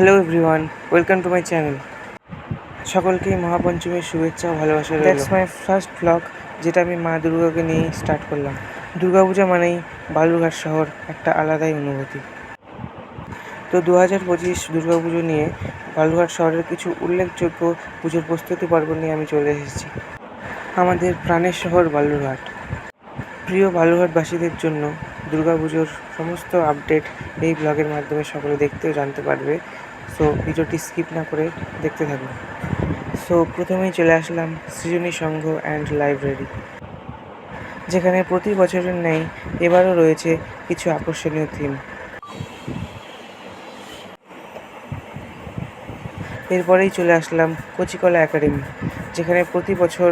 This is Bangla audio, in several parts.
Hello everyone welcome to my channel সকলকে মহাপঞ্চমীর শুভেচ্ছা ও ভালোবাসা দ্যাটস মাই ফার্স্ট ব্লগ যেটা আমি মা দুর্গাকে নিয়ে স্টার্ট করলাম। দুর্গাপূজা মানেই বালুরঘাট শহর, একটা আলাদাই অনুভূতি। তো দু হাজার পঁচিশ দুর্গাপুজো নিয়ে বালুরঘাট শহরের কিছু উল্লেখযোগ্য পুজোর প্রস্তুতি পর্ব নিয়ে আমি চলে এসেছি। আমাদের প্রাণের শহর বালুরঘাট। প্রিয় বালুরঘাটবাসীদের জন্য দুর্গাপুজোর সমস্ত আপডেট এই ব্লগের মাধ্যমে সকলে দেখতে ও জানতে পারবে। সো ভিডিওটি স্কিপ না করে দেখতে থাকুন। সো প্রথমেই চলে আসলাম সৃজনী সংঘ অ্যান্ড লাইব্রেরি যেখানে প্রতি বছরের ন্যায় এবারও রয়েছে কিছু আকর্ষণীয় থিম এরপরেই চলে আসলাম কচিকলা একাডেমি যেখানে প্রতি বছর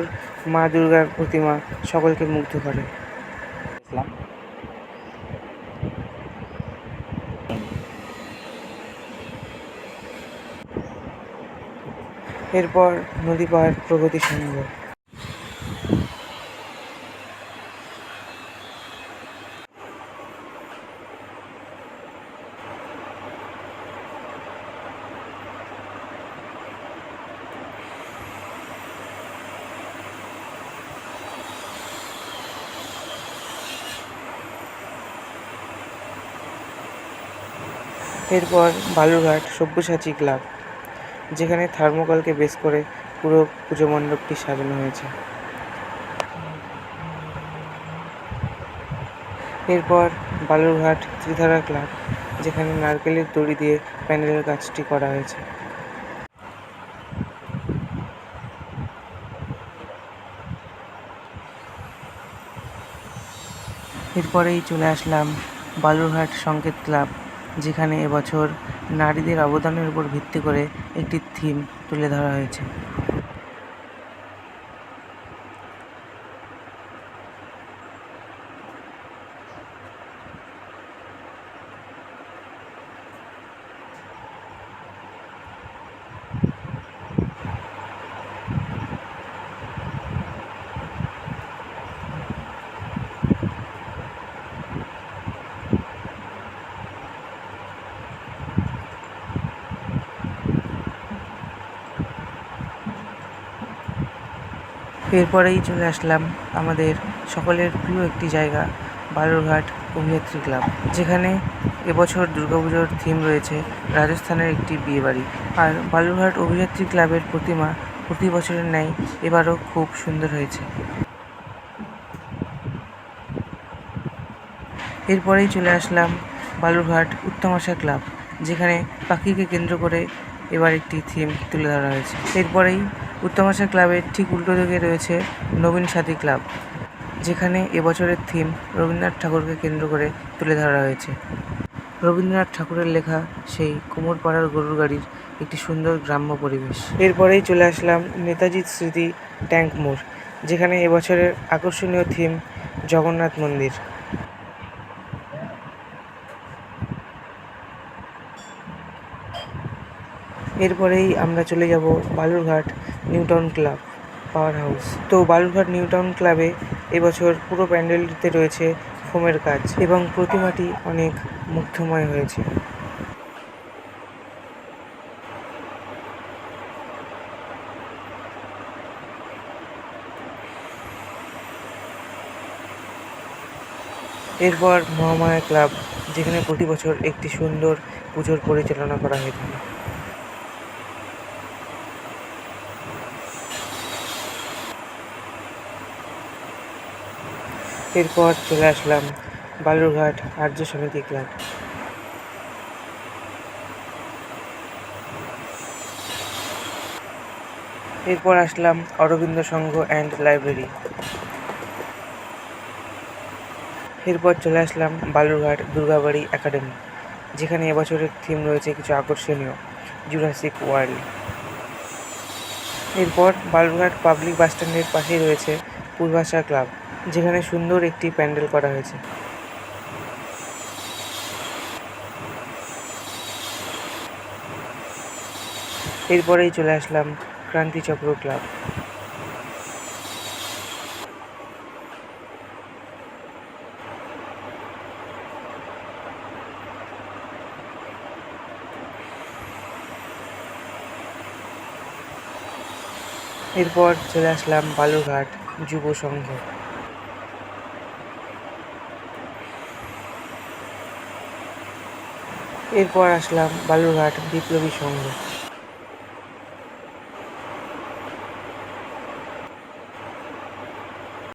মা দুর্গার প্রতিমা সকলকে মুগ্ধ করে। এরপর নদী পাহাড় প্রগতি সংঘ এরপর বালুরঘাট সব্যসাচী ক্লাব। যেখানে থার্মোকলকে বেস করে পুরো পুজো মণ্ডপটি সাজানো হয়েছে। এরপর বালুরঘাট ত্রিধারা ক্লাব, যেখানে নারকেলের দড়ি দিয়ে প্যান্ডেলের কাজটি করা হয়েছে। এরপরেই চলে আসলাম বালুরঘাট সংকেত ক্লাব, যেখানে এবছর নারীদের অবদানের উপর ভিত্তি করে একটি থিম তুলে ধরা হয়েছে। এরপরেই চলে আসলাম আমাদের সকলের প্রিয় একটি জায়গা, বালুরঘাট অভিনেত্রী ক্লাব, যেখানে এবছর দুর্গাপুজোর থিম রয়েছে রাজস্থানের একটি বিয়েবাড়ি। আর বালুরঘাট অভিনেত্রী ক্লাবের প্রতিমা প্রতি বছরের ন্যায় এবারও খুব সুন্দর হয়েছে। এরপরেই চলে আসলাম বালুরঘাট উত্তম আশা ক্লাব, যেখানে পাখিকে কেন্দ্র করে এবার একটি থিম তুলে ধরা হয়েছে। এরপরেই উত্তম আশা ক্লাবের ঠিক উল্টো দিকে রয়েছে নবীন সাথী ক্লাব, যেখানে এবছরের থিম রবীন্দ্রনাথ ঠাকুরকে কেন্দ্র করে তুলে ধরা হয়েছে। রবীন্দ্রনাথ ঠাকুরের লেখা সেই কুমোরপাড়ার গরুর গাড়ির একটি সুন্দর গ্রাম্য পরিবেশ। এরপরেই চলে আসলাম নেতাজির স্মৃতি ট্যাঙ্ক মোড়, যেখানে এবছরের আকর্ষণীয় থিম জগন্নাথ মন্দির। এরপরেই আমরা চলে যাব Balurghat new town club power house. তো বালুরঘাট নিউটাউন ক্লাবে এবছর পুরো প্যান্ডেলটিতে রয়েছে ফোমের কাজ এবং প্রতিমাটি অনেক মুগ্ধময় হয়েছে। এরপর মহামায়া ক্লাব, যেখানে প্রতি বছর একটি সুন্দর পুজোর পরিচালনা করা হয়ে থাকে। এরপর চলে আসলাম বালুরঘাট আর্য সমিতি ক্লাব। এরপর আসলাম অরবিন্দ সংঘ অ্যান্ড লাইব্রেরি। এরপর চলে আসলাম বালুরঘাট দুর্গাবাড়ি একাডেমি, যেখানে এবছরের থিম রয়েছে কিছু আকর্ষণীয়, জুরাসিক ওয়ার্ল্ড। এরপর বালুরঘাট পাবলিক বাসস্ট্যান্ডের পাশেই রয়েছে পূর্বাশা ক্লাব। যেখানে সুন্দর একটি প্যান্ডেল করা হয়েছে। এরপরেই চলে আসলাম ক্রান্তিচক্র ক্লাব। এরপর চলে আসলাম বালুরঘাট যুব সংঘ। এরপর আসলাম বালুরঘাট বিপ্লবী সংঘ।